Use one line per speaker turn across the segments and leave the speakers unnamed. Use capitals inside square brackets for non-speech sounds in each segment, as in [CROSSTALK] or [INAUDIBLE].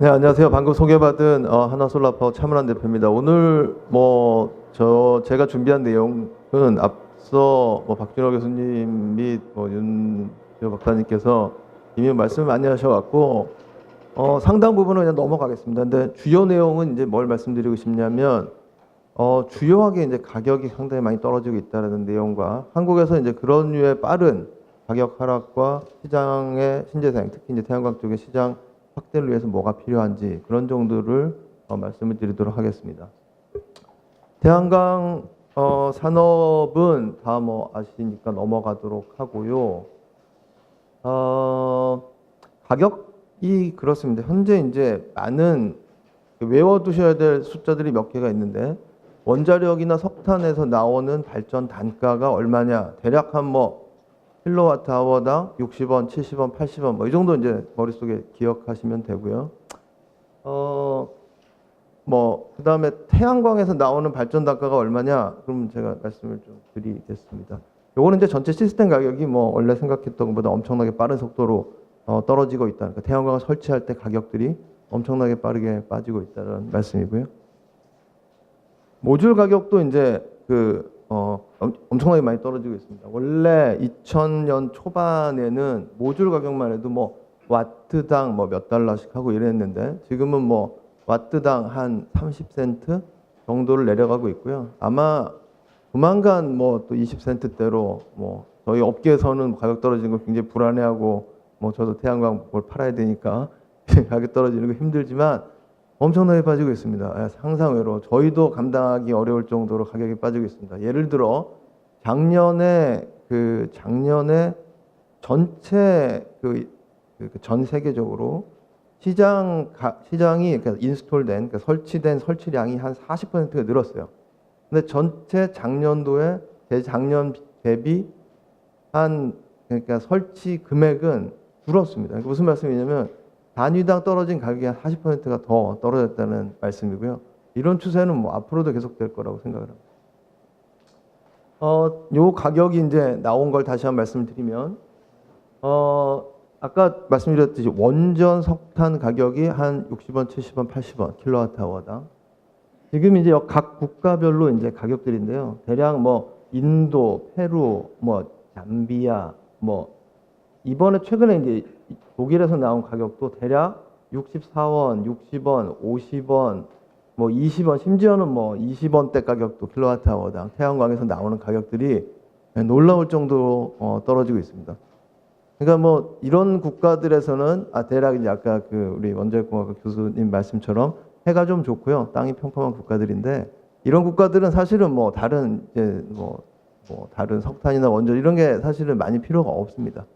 네, 안녕하세요. 방금 소개받은 어, 하나솔라파워 차문환 대표입니다. 오늘 뭐 저 제가 준비한 내용은 앞서 뭐 박준호 교수님 및뭐 윤지호 박사님께서 이미 말씀을 많이 하셔갖고 어, 상당 부분은 그냥 넘어가겠습니다. 근데 주요 내용은 이제 뭘 말씀드리고 싶냐면 어, 주요하게 이제 가격이 상당히 많이 떨어지고 있다는 내용과 한국에서 이제 그런 류의 빠른 가격 하락과 시장의 신재생, 특히 이제 태양광 쪽의 시장 확대를 위해서 뭐가 필요한지 그런 정도를 어, 말씀을 드리도록 하겠습니다. 태양광 어, 산업은 다 뭐 아시니까 넘어가도록 하고요. 어, 가격이 그렇습니다. 현재 이제 많은 외워두셔야 될 숫자들이 몇 개가 있는데 원자력이나 석탄에서 나오는 발전 단가가 얼마냐 대략 한뭐 킬로와트 아워당 60원, 70원, 80원 뭐 이 정도 이제 머릿속에 기억하시면 되고요. 어, 뭐 그다음에 태양광에서 나오는 발전 단가가 얼마냐? 그럼 제가 말씀을 좀 드리겠습니다. 요거는 이제 전체 시스템 가격이 뭐 원래 생각했던 것보다 엄청나게 빠른 속도로 어, 떨어지고 있다. 그러니까 태양광을 설치할 때 가격들이 엄청나게 빠르게 빠지고 있다는 말씀이고요. 모듈 가격도 이제 그 어, 엄- 엄청나게 많이 떨어지고 있습니다. 원래 2000년 초반에는 모듈 가격만 해도 뭐 와트당 뭐 몇 달러씩 하고 이랬는데 지금은 뭐 와트당 한 30센트 정도를 내려가고 있고요. 아마 조만간 뭐 또 20센트대로 뭐 저희 업계에서는 가격 떨어지는 거 굉장히 불안해하고 뭐 저도 태양광 뭘 팔아야 되니까 [LAUGHS] 가격 떨어지는 거 힘들지만 엄청나게 빠지고 있습니다. 예, 상상외로 저희도 감당하기 어려울 정도로 가격이 빠지고 있습니다. 예를 들어 작년에 그 작년에 전체 그 전 세계적으로 시장 가, 시장이 그러니까 인스톨된 그러니까 설치된 설치량이 한 40%가 늘었어요. 근데 전체 작년도에 재작년 대비 한 그러니까 설치 금액은 줄었습니다. 무슨 말씀이냐면 단위당 떨어진 가격이 한 40%가 더 떨어졌다는 말씀이고요. 이런 추세는 뭐 앞으로도 계속될 거라고 생각을 합니다. 어, 요 가격이 이제 나온 걸 다시 한 번 말씀드리면 어, 아까 말씀드렸듯이 원전 석탄 가격이 한 60원, 70원, 80원 킬로와트아워당. 지금 이제 각 국가별로 이제 가격들인데요. 대략 뭐 인도, 페루, 뭐 잠비아, 뭐 이번에 최근에 이제 독일에서 나온 가격도 대략 64원, 60원, 50원, 뭐 20원, 심지어는 뭐 20원대 가격도 킬로와트아워당 태양광에서 나오는 가격들이 놀라울 정도로 어, 떨어지고 있습니다. 그러니까 뭐 이런 국가들에서는 아 대략 이제 아까 그 우리 원자력공학과 교수님 말씀처럼 해가 좀 좋고요, 땅이 평평한 국가들인데 이런 국가들은 사실은 뭐 다른 이제 뭐, 뭐 다른 석탄이나 원전 이런 게 사실은 많이 필요가 없습니다.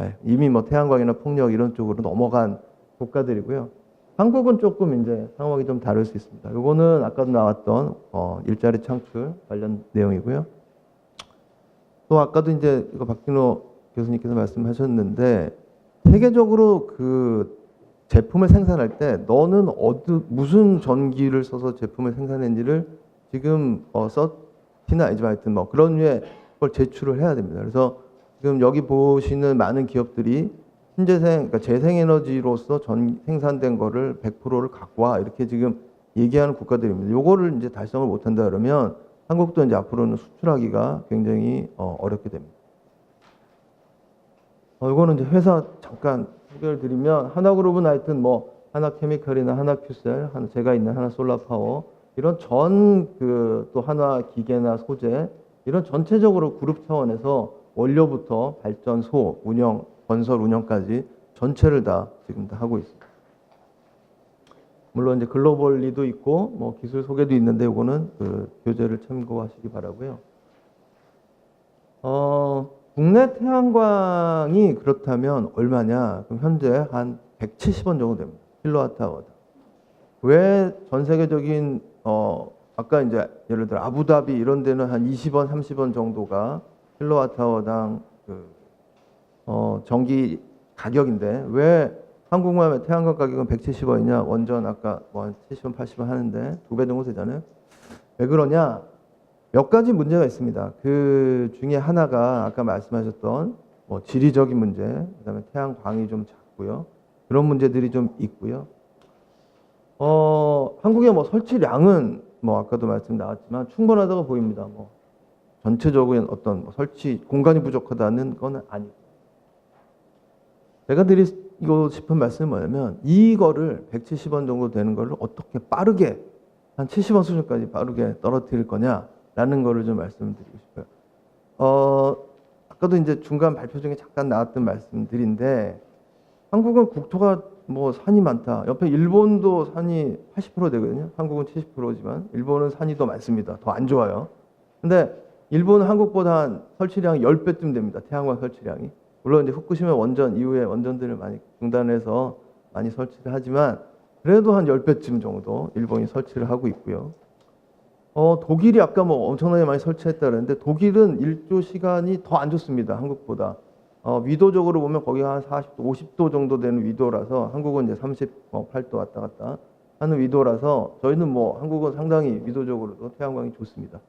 예, 이미 뭐 태양광이나 풍력 이런 쪽으로 넘어간 국가들이고요. 한국은 조금 이제 상황이 좀 다를 수 있습니다. 요거는 아까도 나왔던 어, 일자리 창출 관련 내용이고요. 또 아까도 이제 이거 박진호 교수님께서 말씀하셨는데 세계적으로 그 제품을 생산할 때 너는 어느 무슨 전기를 써서 제품을 생산했는지를 지금 어, 서티나 아니지만 하여튼 뭐 그런 류의 걸 제출을 해야 됩니다. 그래서 지금 여기 보시는 많은 기업들이 신재생, 그러니까 재생에너지로서 전 생산된 거를 100%를 갖고 와 이렇게 지금 얘기하는 국가들입니다. 요거를 이제 달성을 못한다 그러면 한국도 이제 앞으로는 수출하기가 굉장히 어, 어렵게 됩니다. 어, 이거는 이제 회사 잠깐 소개를 드리면 하나그룹은 하여튼 뭐 하나케미칼이나 하나큐셀, 하나 제가 있는 하나솔라파워 이런 전 그 또 하나 기계나 소재 이런 전체적으로 그룹 차원에서 원료부터 발전 소 운영, 건설 운영까지 전체를 다 지금 다 하고 있습니다. 물론 이제 글로벌리도 있고 뭐 기술 소개도 있는데 이거는 그 교재를 참고하시기 바라고요. 어, 국내 태양광이 그렇다면 얼마냐? 그럼 현재 한 170원 정도 됩니다. 킬로와트 아워당. 왜 전 세계적인 어 아까 이제 예를 들어 아부다비 이런 데는 한 20원, 30원 정도가 킬로와트 아워당 그 어, 전기 가격인데 왜 한국만 태양광 가격은 170원이냐? 원전 아까 뭐 70원, 80원 하는데 두 배 정도 되잖아요. 왜 그러냐? 몇 가지 문제가 있습니다. 그 중에 하나가 아까 말씀하셨던 뭐 지리적인 문제, 그다음에 태양광이 좀 작고요. 그런 문제들이 좀 있고요. 어, 한국의 뭐 설치량은 뭐 아까도 말씀 나왔지만 충분하다고 보입니다. 뭐 전체적인 어떤 뭐 설치 공간이 부족하다는 건 아니고 제가 드리고 싶은 말씀은 뭐냐면 이거를 170원 정도 되는 걸로 어떻게 빠르게 한 70원 수준까지 빠르게 떨어뜨릴 거냐라는 거를 좀 말씀드리고 싶어요. 어, 아까도 이제 중간 발표 중에 잠깐 나왔던 말씀들인데 한국은 국토가 뭐 산이 많다. 옆에 일본도 산이 80% 되거든요. 한국은 70%지만 일본은 산이 더 많습니다. 더 안 좋아요. 근데 일본은 한국보다 한 설치량이 10배쯤 됩니다. 태양광 설치량이. 물론 이제 후쿠시마 원전 이후에 원전들을 많이 중단해서 많이 설치를 하지만 그래도 한 10배쯤 정도 일본이 설치를 하고 있고요. 어, 독일이 아까 뭐 엄청나게 많이 설치했다 그랬는데 독일은 일조 시간이 더 안 좋습니다. 한국보다. 어, 위도적으로 보면 거기가 한 40도, 50도 정도 되는 위도라서 한국은 이제 38도 왔다 갔다 하는 위도라서 저희는 뭐 한국은 상당히 위도적으로도 태양광이 좋습니다.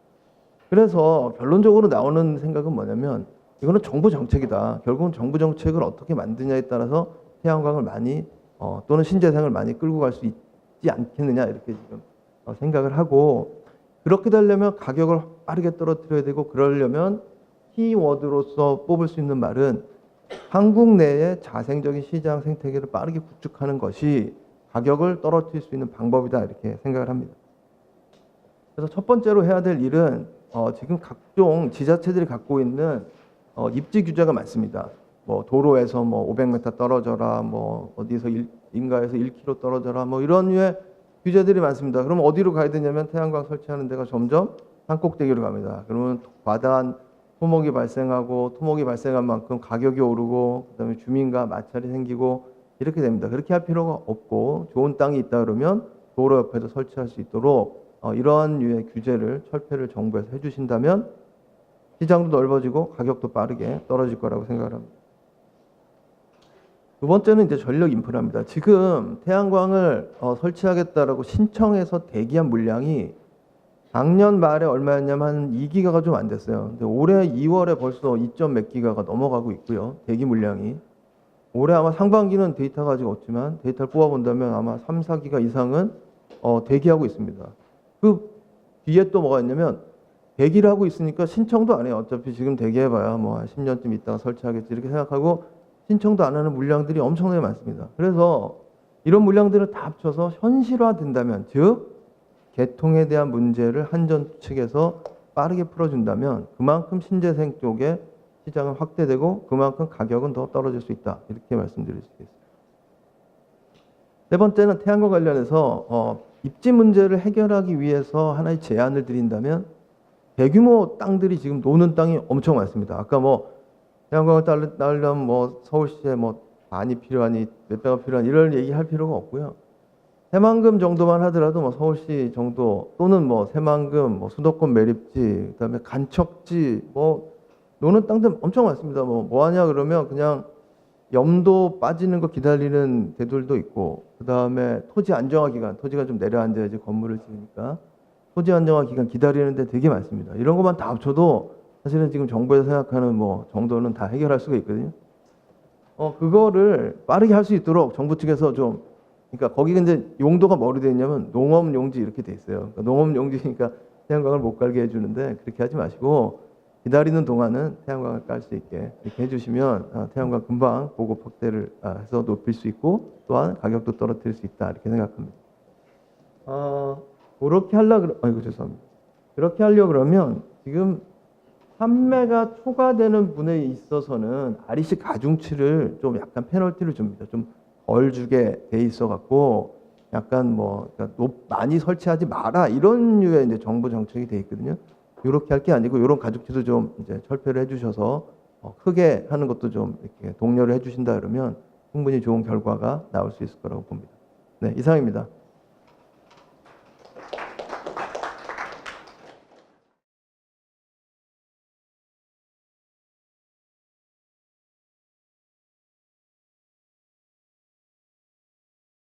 그래서 결론적으로 나오는 생각은 뭐냐면 이거는 정부 정책이다. 결국은 정부 정책을 어떻게 만드냐에 따라서 태양광을 많이 어, 또는 신재생을 많이 끌고 갈 수 있지 않겠느냐 이렇게 지금 어, 생각을 하고 그렇게 되려면 가격을 빠르게 떨어뜨려야 되고 그러려면 키워드로서 뽑을 수 있는 말은 한국 내의 자생적인 시장 생태계를 빠르게 구축하는 것이 가격을 떨어뜨릴 수 있는 방법이다 이렇게 생각을 합니다. 그래서 첫 번째로 해야 될 일은 어, 지금 각종 지자체들이 갖고 있는 어, 입지 규제가 많습니다. 뭐 도로에서 뭐 500m 떨어져라, 뭐 어디서 일, 인가에서 1km 떨어져라, 뭐 이런 류의 규제들이 많습니다. 그럼 어디로 가야 되냐면 태양광 설치하는 데가 점점 산꼭대기로 갑니다. 그러면 과다한 토목이 발생하고 토목이 발생한 만큼 가격이 오르고 그다음에 주민과 마찰이 생기고 이렇게 됩니다. 그렇게 할 필요가 없고 좋은 땅이 있다 그러면 도로 옆에도 설치할 수 있도록 어, 이러한 류의 규제를 철폐를 정부에서 해주신다면 시장도 넓어지고 가격도 빠르게 떨어질 거라고 생각을 합니다. 두 번째는 이제 전력 인프라입니다. 지금 태양광을 어, 설치하겠다라고 신청해서 대기한 물량이 작년 말에 얼마였냐면 한 2기가가 좀 안 됐어요. 근데 올해 2월에 벌써 2점 몇 기가가 넘어가고 있고요. 대기 물량이. 올해 아마 상반기는 데이터가 아직 없지만 데이터를 뽑아본다면 아마 3, 4기가 이상은 어, 대기하고 있습니다. 그 뒤에 또 뭐가 있냐면 대기를 하고 있으니까 신청도 안 해요. 어차피 지금 대기해봐야 뭐 한 10년쯤 있다가 설치하겠지 이렇게 생각하고 신청도 안 하는 물량들이 엄청나게 많습니다. 그래서 이런 물량들을 다 합쳐서 현실화된다면 즉 개통에 대한 문제를 한전 측에서 빠르게 풀어준다면 그만큼 신재생 쪽에 시장은 확대되고 그만큼 가격은 더 떨어질 수 있다 이렇게 말씀드릴 수 있겠습니다. 네 번째는 태양광 관련해서 어, 입지 문제를 해결하기 위해서 하나의 제안을 드린다면 대규모 땅들이 지금 노는 땅이 엄청 많습니다. 아까 뭐 태양광을 딸- 따려면 뭐 서울시에 뭐 반이 필요하니 몇 배가 필요하니 이런 얘기할 필요가 없고요. 새만금 정도만 하더라도 뭐 서울시 정도 또는 뭐 새만금, 뭐 수도권 매립지, 그다음에 간척지, 뭐 노는 땅들 엄청 많습니다. 뭐 뭐 하냐 그러면 그냥 염도 빠지는 거 기다리는 데들도 있고 그 다음에 토지 안정화 기간, 토지가 좀 내려앉아야지 건물을 지으니까 토지 안정화 기간 기다리는데 되게 많습니다. 이런 것만 다 합쳐도 사실은 지금 정부에서 생각하는 뭐 정도는 다 해결할 수가 있거든요. 어 그거를 빠르게 할 수 있도록 정부 측에서 좀 그러니까 거기 근데 용도가 뭐로 되어 있냐면 농업 용지 이렇게 돼 있어요. 그러니까 농업 용지니까 [LAUGHS] 태양광을 못 깔게 해주는데 그렇게 하지 마시고 기다리는 동안은 태양광을 깔 수 있게 이렇게 해주시면 아, 태양광 금방 보급 확대를 아, 해서 높일 수 있고 또한 가격도 떨어뜨릴 수 있다 이렇게 생각합니다. 어, 그렇게 하려 그러 아이고 죄송합니다. 그렇게 하려 그러면 지금 판매가 초과되는 분에 있어서는 REC 가중치를 좀 약간 페널티를 줍니다. 좀 덜 주게 돼 있어 갖고 약간 뭐 그러니까 높- 많이 설치하지 마라 이런 류의 이제 정부 정책이 돼 있거든요. 이렇게 할 게 아니고 이런 가중치도 좀 이제 철폐를 해주셔서 어, 크게 하는 것도 좀 이렇게 독려를 해주신다 그러면 충분히 좋은 결과가 나올 수 있을 거라고 봅니다. 네 이상입니다.